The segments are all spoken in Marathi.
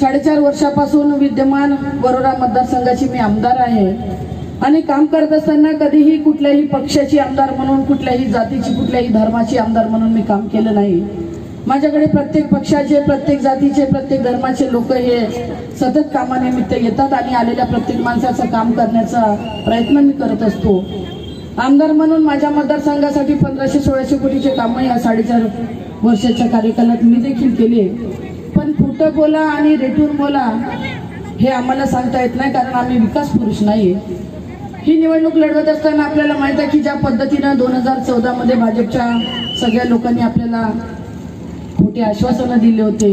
साडेचार वर्षापासून विद्यमान वरोरा मतदारसंघाची मी आमदार आहे. आणि काम करत असताना कधीही कुठल्याही पक्षाची आमदार म्हणून कुठल्याही जातीची कुठल्याही धर्माची आमदार म्हणून मी काम केलं नाही. माझ्याकडे प्रत्येक पक्षाचे प्रत्येक जातीचे प्रत्येक धर्माचे लोक हे सतत कामानिमित्त येतात आणि आलेल्या प्रत्येक माणसाचं काम करण्याचा प्रयत्न मी करत असतो. आमदार म्हणून माझ्या मतदारसंघासाठी पंधराशे सोळाशे कोटीचे कामं या साडेचार वर्षाच्या कार्यकालात मी देखील केले कारण खोटं बोला आणि रेटून बोला हे आम्हाला सांगता येत नाही कारण आम्ही विकास पुरुष नाही ही निवडणूक लढवत असताना आपल्याला माहीत आहे की ज्या पद्धतीनं दोन हजार चौदामध्ये भाजपच्या सगळ्या लोकांनी आपल्याला खोटे आश्वासनं दिले होते.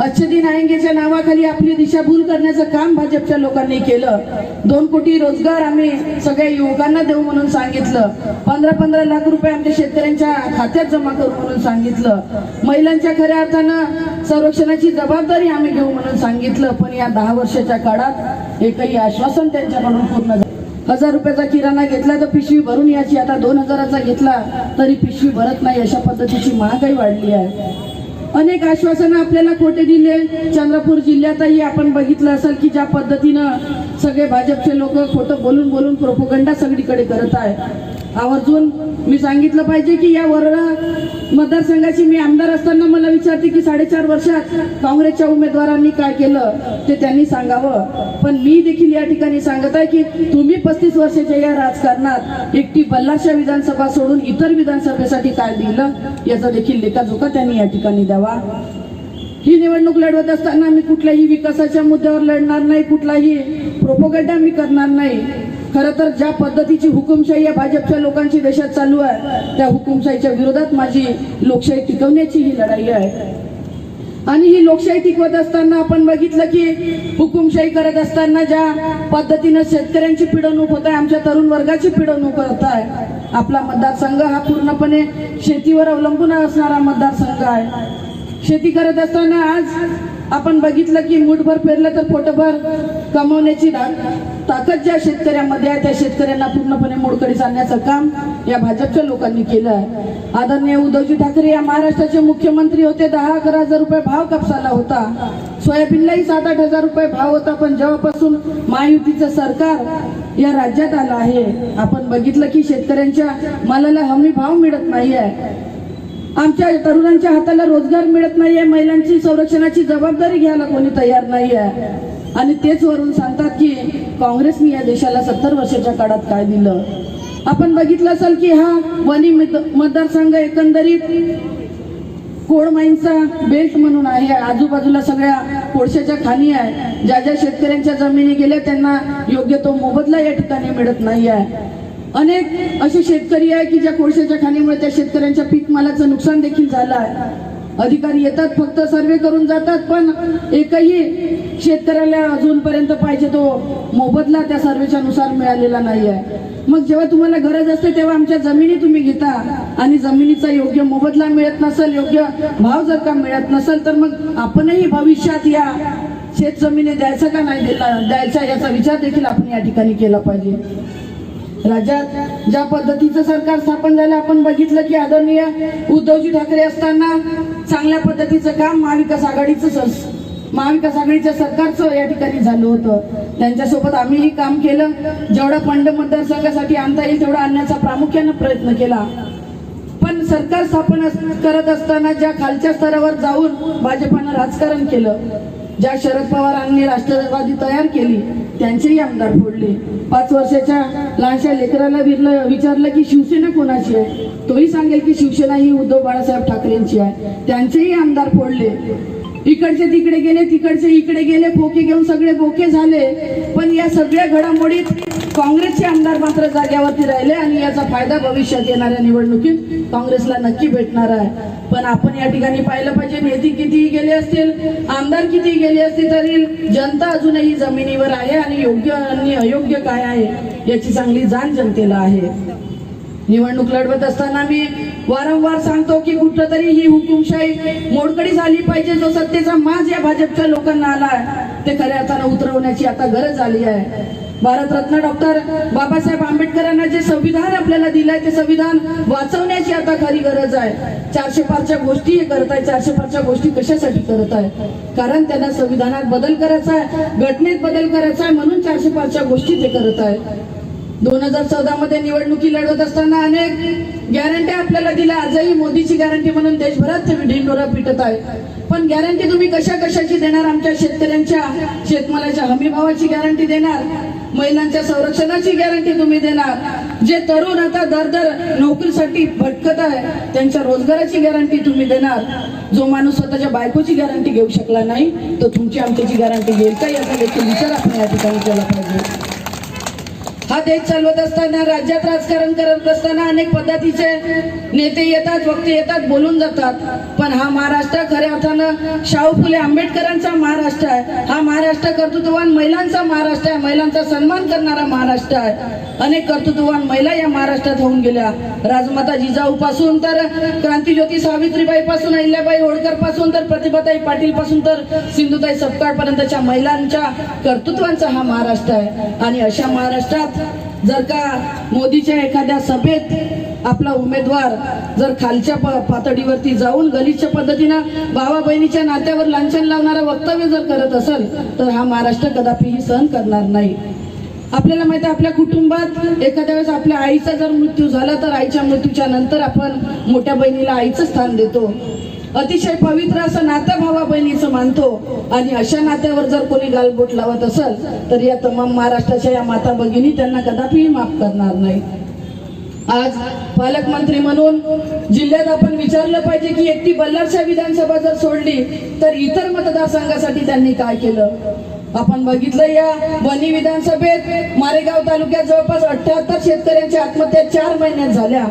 अच्छे दिन आएंगेच्या नावाखाली आपली दिशाभूल करण्याचं काम भाजपच्या लोकांनी केलं. दोन कोटी रोजगार आम्ही सगळ्या युवकांना देऊ म्हणून सांगितलं. पंधरा पंधरा लाख रुपये आमच्या शेतकऱ्यांच्या खात्यात जमा करू म्हणून सांगितलं. महिलांच्या खऱ्या अर्थानं संरक्षणाची जबाबदारी आम्ही घेऊ म्हणून सांगितलं. पण या दहा वर्षाच्या काळात एकही आश्वासन त्यांच्याकडून पूर्ण झालं हजार रुपयाचा किराणा घेतला तर पिशवी भरून याची आता दोन हजाराचा घेतला तरी पिशवी भरत नाही. अशा पद्धतीची महागाई वाढली आहे. अनेक आश्वासनं आपल्याला खोटे दिले. चंद्रपूर जिल्ह्यातही आपण बघितलं असेल की ज्या पद्धतीनं सगळे भाजपचे लोक खोटं बोलून बोलून प्रोपोगंडा सगळीकडे करत आहे आवर्जून मी सांगितलं पाहिजे की या वरोरा मतदारसंघाची मी आमदार असताना मला विचारते की साडेचार वर्षात काँग्रेसच्या उमेदवारांनी काय केलं ते त्यांनी सांगावं. पण मी देखील या ठिकाणी सांगत आहे की तुम्ही पस्तीस वर्षाच्या या राजकारणात एकटी बल्लारशा विधानसभा सोडून इतर विधानसभेसाठी काय दिलं याचा देखील लेखाजोखा त्यांनी या ठिकाणी द्यावा. ही निवडणूक लढवत असताना मी कुठल्याही विकासाच्या मुद्द्यावर लढणार नाही कुठलाही प्रोपोगंडा मी करणार नाही. खरं तर ज्या पद्धतीची हुकुमशाही या भाजपच्या लोकांची देशात चालू आहे त्या हुकुमशाहीच्या विरोधात माझी लोकशाही टिकवण्याची ही लढाई आहे. आणि ही लोकशाही टिकवत असताना आपण बघितलं की हुकुमशाही करत असताना ज्या पद्धतीनं शेतकऱ्यांची पिडवणूक होत आहे आमच्या तरुण वर्गाची पिडवणूक होत आहे आपला मतदारसंघ हा पूर्णपणे शेतीवर अवलंबून असणारा मतदारसंघ आहे. शेती करत असताना आज आपण बघितलं की मुठभर पेरलं तर पोटभर कमवण्याची ताकद ज्या शेतकऱ्यामध्ये आहे त्या शेतकऱ्यांना पूर्णपणे मोडकळीस चालण्याचं काम या भाजपच्या लोकांनी केलं आहे. आदरणीय उद्धवजी ठाकरे या महाराष्ट्राचे मुख्यमंत्री होते. दहा अकरा हजार रुपये भाव कापसाला होता. सोयाबीनलाही सात आठ हजार रुपये भाव होता पण जेव्हापासून महायुतीचं सरकार या राज्यात आलं आहे आपण बघितलं की शेतकऱ्यांच्या मालाला हमी भाव मिळत नाही आहे आमच्या तरुणांच्या हाताला रोजगार मिळत नाहीये महिलांची संरक्षणाची जबाबदारी घ्यायला कोणी तयार नाही आहे आणि तेच वरून सांगतात की काँग्रेसने या देशाला सत्तर वर्षाच्या काळात काय दिलं? आपण बघितलं असेल की हा वनी मतदारसंघ एकंदरीत कोळ माईनचा बेल्ट म्हणून आहे. आजूबाजूला सगळ्या कोळशाच्या खाणी आहे ज्या ज्या शेतकऱ्यांच्या जमिनी गेल्या त्यांना योग्य तो मोबदला या ठिकाणी मिळत नाही आहे अनेक असे शेतकरी आहे की ज्या कोळशाच्या खाणीमुळे त्या शेतकऱ्यांच्या पीक मालाचं नुकसान देखील झालं आहे. अधिकारी येतात फक्त सर्वे करून जातात पण एकही शेतकऱ्याला अजूनपर्यंत पाहिजे तो मोबदला त्या सर्वेच्या नुसार मिळालेला नाही आहे. मग जेव्हा तुम्हाला गरज असते तेव्हा आमच्या जमिनी तुम्ही घेता. आणि जमिनीचा योग्य मोबदला मिळत नसेल योग्य भाव जर का मिळत नसेल तर मग आपणही भविष्यात या शेत जमिनी द्यायचा का नाही द्यायचा याचा विचार देखील आपण या ठिकाणी केला पाहिजे. राज्यात ज्या पद्धतीचं सरकार स्थापन झालं आपण बघितलं की आदरणीय उद्धवजी ठाकरे असताना चांगल्या पद्धतीचं काम महाविकास आघाडीचं सर- महाविकास आघाडीच्या सरकारचं या ठिकाणी झालं होतं. त्यांच्यासोबत आम्हीही काम केलं. जेवढा फंड मतदारसंघासाठी आणता येईल तेवढा आणण्याचा प्रामुख्यानं प्रयत्न केला. पण सरकार स्थापन अस- करत असताना ज्या खालच्या स्तरावर जाऊन भाजपानं राजकारण केलं ज्या शरद पवारांनी राष्ट्रवादी तयार केली त्यांचेही आमदार फोडले. पाच वर्षाच्या लहानशा लेकराला विरलं विचारलं की शिवसेना कोणाची आहे? तोही सांगेल की शिवसेना ही उद्धव बाळासाहेब ठाकरेंची आहे. त्यांचेही आमदार फोडले. इकडचे तिकडे गेले तिकडचे इकडे गेले बोके घेऊन सगळे बोके झाले. पण या सगळ्या घडामोडीत काँग्रेसचे आमदार मात्र जाग्यावरती राहिले आणि याचा फायदा भविष्यात येणाऱ्या निवडणुकीत काँग्रेसला नक्की भेटणार आहे. पण आपण या ठिकाणी पाहिलं पाहिजे नेते कितीही गेले असतील आमदार किती गेले असतील तरी जनता अजूनही जमिनीवर आहे आणि योग्य आणि अयोग्य काय आहे याची चांगली जाण जनतेला आहे. निवडणूक लढवत असताना मी वारंवार सांगतो की कुठंतरी ही हुकुमशाही मोडकडी झाली पाहिजे जो सत्तेचा माज या भाजपच्या लोकांना आला आहे ते खऱ्या अर्थानं उतरवण्याची आता गरज आली आहे. भारतरत्न डॉक्टर बाबासाहेब आंबेडकरांना जे संविधान आपल्याला दिलंय ते संविधान वाचवण्याची आता खरी गरज आहे. चारशे पाचच्या गोष्टी हे करत आहे चारशे पाचच्या गोष्टी कशासाठी करत आहे कारण त्यांना संविधानात बदल करायचा आहे घटनेत बदल करायचा आहे म्हणून चारशे पाचच्या गोष्टी ते करत आहे दोन हजार चौदा मध्ये निवडणुकी लढवत असताना अनेक गॅरंटी आपल्याला दिल्या. आजही मोदीची गॅरंटी म्हणून देशभरात ते ढिंडोरा पिटत आहे. पण गॅरंटी तुम्ही कशा कशाची देणार? आमच्या शेतकऱ्यांच्या शेतमालाच्या हमीभावाची गॅरंटी देणार? महिलांच्या संरक्षणाची गॅरंटी तुम्ही देणार. जे तरुण आता दर दर नोकरीसाठी भटकत आहे त्यांच्या रोजगाराची गॅरंटी तुम्ही देणार. जो माणूस स्वतःच्या बायकोची गॅरंटी घेऊ शकला नाही तो तुमची आमच्याची गॅरंटी घेईल का याचा देखील विचार आपण या ठिकाणी केला पाहिजे. हा देश चालवत असताना राज्यात राजकारण करत असताना अनेक पद्धतीचे नेते येतात वक्ते येतात बोलून जातात. पण हा महाराष्ट्र खऱ्या अर्थानं शाहू फुले आंबेडकरांचा महाराष्ट्र आहे. हा महाराष्ट्र कर्तृत्ववान महिलांचा महाराष्ट्र आहे. महिलांचा सन्मान करणारा महाराष्ट्र आहे. अनेक कर्तृत्ववान महिला या महाराष्ट्रात होऊन गेल्या. राजमाता जिजाऊ पासून तर क्रांतीज्योती सावित्रीबाई पासून अहिल्याबाई होळकरपासून तर प्रतिभाताई पाटील पासून तर सिंधुताई सपकाळ पर्यंतच्या महिलांच्या कर्तृत्वांचा हा महाराष्ट्र आहे. आणि अशा महाराष्ट्रात जर का मोदीच्या एखाद्या सभेत आपला उमेदवार जर खालच्या प- पातळीवरती जाऊन गलिच्छ पद्धतीनं भावा बहिणीच्या नात्यावर लांछन लावणारं वक्तव्य जर करत असेल तर हा महाराष्ट्र कदापिही सहन करणार नाही. आपल्याला माहिती आहे आपल्या कुटुंबात एखाद्या वेळेस आपल्या आईचा जर मृत्यू झाला तर आईच्या मृत्यूच्या नंतर आपण मोठ्या बहिणीला आईचं स्थान देतो. अतिशय पवित्र असं नातं भावा बहिणीचं मानतो. आणि अशा नात्यावर जर कोणी गालबोट लावत असेल तर या तमाम महाराष्ट्राच्या या माता भगिनी त्यांना कदापिही माफ करणार नाही. आज पालकमंत्री म्हणून जिल्ह्यात आपण विचारलं पाहिजे की एकटी बल्लारशा विधानसभा जर सोडली तर इतर मतदारसंघासाठी त्यांनी काय केलं? आपण बघितलं या बनी विधानसभेत मारेगाव तालुक्यात जवळपास अठ्याहत्तर शेतकऱ्यांच्या आत्महत्या चार महिन्यात झाल्या.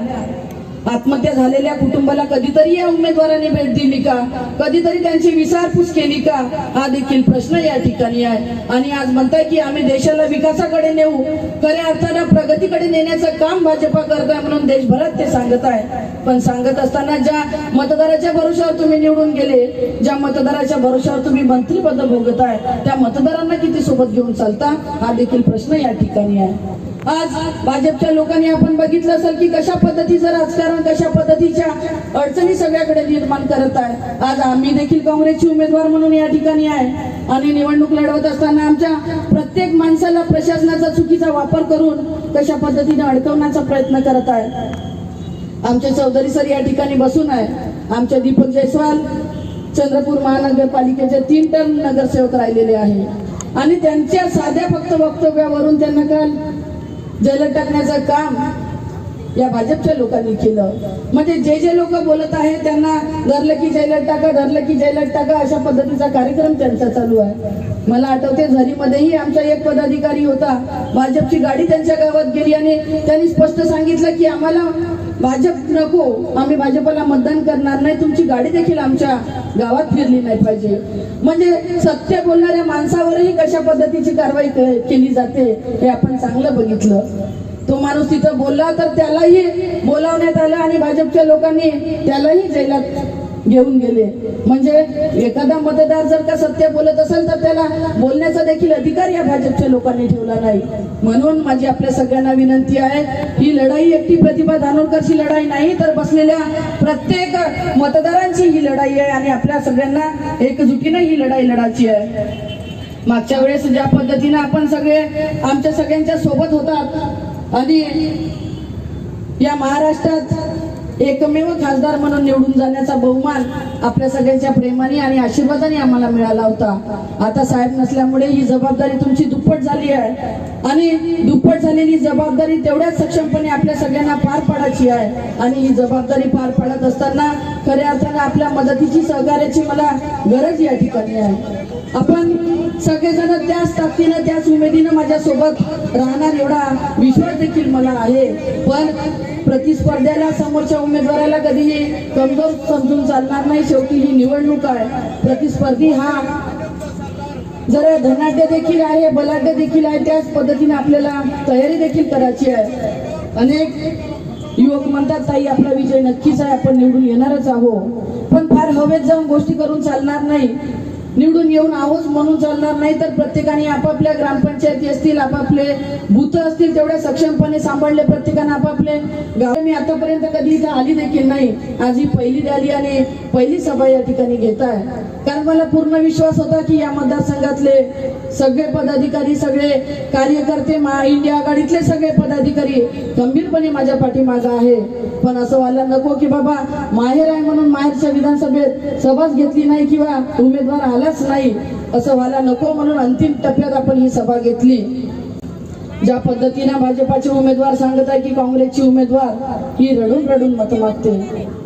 आत्महत्या झालेल्या कुटुंबाला कधीतरी या उमेदवाराने भेट दिली का? कधीतरी त्यांची विचारपूस केली का? हा देखील प्रश्न या ठिकाणी आहे. आणि आज म्हणताय की आम्ही देशाला विकासाकडे नेऊ खऱ्या अर्थानं प्रगतीकडे नेण्याचं काम भाजपा करत आहे म्हणून देशभरात ते सांगत आहे. पण सांगत असताना ज्या मतदाराच्या भरोशावर तुम्ही निवडून गेले ज्या मतदाराच्या भरोशावर तुम्ही मंत्रीपद भोगत आहे त्या मतदारांना किती सोबत घेऊन चालता हा देखील प्रश्न या ठिकाणी आहे. आज भाजपच्या लोकांनी आपण बघितलं असेल की कशा पद्धतीचं राजकारण कशा पद्धतीच्या अडचणी सगळ्याकडे निर्माण करत आहे. आज आम्ही देखील काँग्रेसची उमेदवार म्हणून या ठिकाणी आहे. आणि निवडणूक लढवत असताना आमच्या प्रत्येक माणसाला प्रशासनाचा चुकीचा वापर करून कशा पद्धतीने अडकवण्याचा प्रयत्न करत आहे. आमचे चौधरी सर या ठिकाणी बसून आहे आमच्या दीपक जयस्वाल चंद्रपूर महानगरपालिकेचे तीन टर्म नगरसेवक राहिलेले आहे आणि त्यांच्या साध्या फक्त वक्तव्यावरून त्यांना काल जलद टाकण्याचं काम या भाजपच्या लोकांनी केलं. म्हणजे जे जे लोक बोलत आहे त्यांना धरलं की जयलट टाका धरलं की जयलट टाका अशा पद्धतीचा कार्यक्रम त्यांचा चालू आहे. मला आठवते झरीमध्येही आमचा एक पदाधिकारी होता. भाजपची गाडी त्यांच्या गावात गेली आणि त्यांनी स्पष्ट सांगितलं की आम्हाला भाजप नको. आम्ही भाजपला मतदान करणार नाही. तुमची गाडी देखील आमच्या गावात फिरली नाही पाहिजे. म्हणजे सत्य बोलणाऱ्या माणसावरही कशा पद्धतीची कारवाई केली जाते हे आपण चांगलं बघितलं. तो माणूस तिथं बोलला तर त्यालाही बोलावण्यात आलं आणि भाजपच्या लोकांनी त्यालाही जेलात घेऊन गेले. म्हणजे एखादा मतदार जर का सत्य बोलत असेल तर त्याला बोलण्याचा देखील अधिकार या भाजपच्या लोकांनी ठेवला नाही. म्हणून माझी आपल्या सगळ्यांना विनंती आहे ही लढाई एकटी प्रतिभा धानोरकरची लढाई नाही तर बसलेल्या प्रत्येक मतदारांची ही लढाई आहे आणि आपल्या सगळ्यांना एकजुटीनं ही लढाई लढायची आहे. मागच्या वेळेस ज्या पद्धतीनं आपण सगळे आमच्या सगळ्यांच्या सोबत होतात आणि या महाराष्ट्रात एकमेव खासदार म्हणून निवडून जाण्याचा बहुमान आपल्या सगळ्यांच्या प्रेमाने आणि आशीर्वादाने आम्हाला मिळाला होता. आता साहेब नसल्यामुळे ही जबाबदारी तुमची दुप्पट झाली आहे. आणि दुप्पट झालेली जबाबदारी तेवढ्याच सक्षमपणे आपल्या सगळ्यांना पार पाडायची आहे. आणि ही जबाबदारी पार पाडत असताना खऱ्या अर्थानं आपल्या मदतीची सहकार्याची मला गरज या ठिकाणी आहे. आपण सगळेजण त्याच ताकदीनं त्याच उमेदीनं माझ्यासोबत राहणार एवढा विश्वास देखील मला आहे. पण प्रतिस्पर्ध्याला समोरच्या उमेदवाराला कधीही कमजोर समजून चालणार नाही. शेवटी ही निवडणूक आहे. प्रतिस्पर्धी हा जरा धनाढ्य देखील आहे बलाढ्य देखील आहे त्याच पद्धतीने आपल्याला तयारी देखील करायची आहे. अनेक युवक म्हणतात ताई आपला विजय नक्कीच आहे. आपण निवडून येणारच आहो पण फार हवेत जाऊन गोष्टी करून चालणार नाही. निवडून येऊन आहोत म्हणून चालणार नाही तर प्रत्येकाने आपापल्या ग्रामपंचायती असतील आपापले भूत असतील तेवढ्या सक्षमपणे सांभाळले प्रत्येकाने आपापले. गाव मी आतापर्यंत कधी इथं आली देखील नाही. आज ही पहिली रॅली आणि पहिली सभा या ठिकाणी घेत आहे कारण मला पूर्ण विश्वास होता की या मतदारसंघातले सगळे पदाधिकारी सगळे कार्यकर्ते मा इंडिया आघाडीतले सगळे पदाधिकारी गंभीरपणे माझ्या पाठीमागा आहे. पण असं व्हायला नको की बाबा माहेर आहे म्हणून माहेरच्या विधानसभेत सभाच घेतली नाही किंवा उमेदवार आलाच नाही. असं व्हायला नको म्हणून अंतिम टप्प्यात आपण ही सभा घेतली. ज्या पद्धतीने भाजपाचे उमेदवार सांगत आहे की काँग्रेसची उमेदवार ही रडून रडून मतं मागते.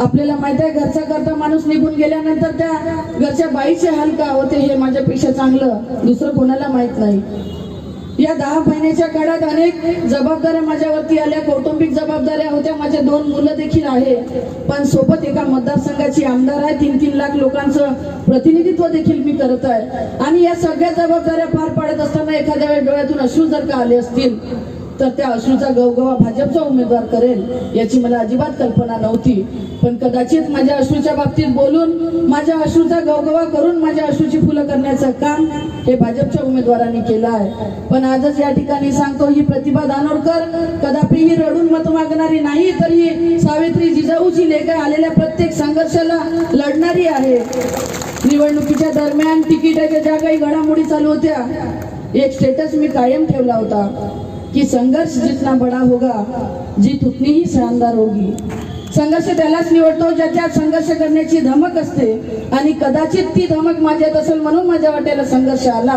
आपल्याला माहीत आहे घरचा करता माणूस निघून गेल्यानंतर त्या घरच्या बाईचे हाल का होते हे माझ्यापेक्षा चांगलं दुसरं कोणाला माहीत नाही. या दहा महिन्याच्या काळात अनेक जबाबदाऱ्या माझ्यावरती आल्या कौटुंबिक जबाबदाऱ्या होत्या माझ्या दोन मुलं देखील आहे. पण सोबत एका मतदारसंघाची आमदार आहे तीन तीन लाख लोकांचं प्रतिनिधित्व देखील मी करत आहे. आणि या सगळ्या जबाबदाऱ्या पार पाडत असताना एखाद्या वेळेस डोळ्यातून अश्रू जर का आले असतील तर त्या अश्रूचा गवगवा भाजपचा उमेदवार करेल याची मला अजिबात कल्पना नव्हती. पण कदाचित माझ्या अश्रूच्या बाबतीत बोलून माझ्या अश्रूचा गवगवा करून माझ्या अश्रूची फुलं करण्याचं काम हे भाजपच्या उमेदवारांनी केलं आहे. पण आजच या ठिकाणी सांगतो ही प्रतिभा दानोरकर कदापि ही रडून मत मागणारी नाही तर ही सावित्री जिजाऊची लेख आलेल्या प्रत्येक संघर्षाला लढणारी आहे. निवडणुकीच्या दरम्यान तिकिटाच्या ज्या काही घडामोडी चालू होत्या. एक स्टेटस मी कायम ठेवला होता. कि संघर्ष जितना बड़ा होगा जीत उतनी ही शानदार होगी। संघर्ष त्यालाच निवडतो ज्याच्यात संघर्ष करण्याची धमक असते आणि कदाचित ती धमक माझ्यात असेल म्हणून माझ्या वाट्याला संघर्ष आला.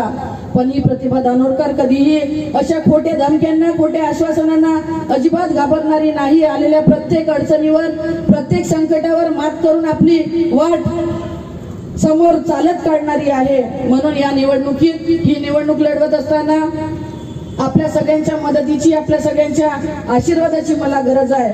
पण ही प्रतिभा दानोरकर कधीही अशा खोट्या धमक्यांना खोट्या आश्वासनांना अजिबात घाबरणारी नाही. आलेल्या प्रत्येक अडचणीवर प्रत्येक संकटावर मात करून आपली वाट समोर चालत काढणारी आहे. म्हणून या निवडणुकीत ही निवडणूक लढवत असताना आपल्या सगळ्यांच्या मदतीची आपल्या सगळ्यांच्या आशीर्वादाची मला गरज आहे.